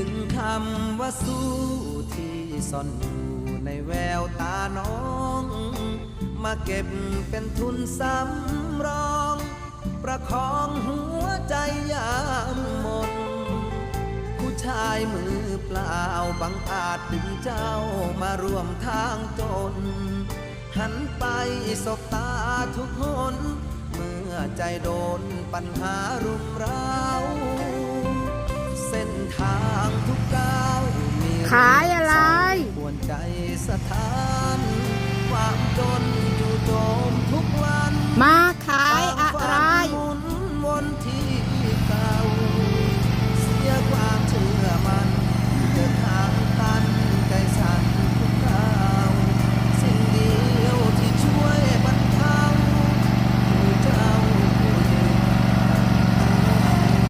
ึงคำว่าสู้ที่ซ่อนอยู่ในแววตาน้อง มาเก็บเป็นทุนสำรอง ประคองหัวใจยามหมน ผู้ชายมือเปล่าบังอาจดึงเจ้ามาร่วมทางจน หันไปสบตาทุกคน เมื่อใจโดนปัญหารุมเร้า ขายอะไร ควรใจสถานความจนอยู่โจม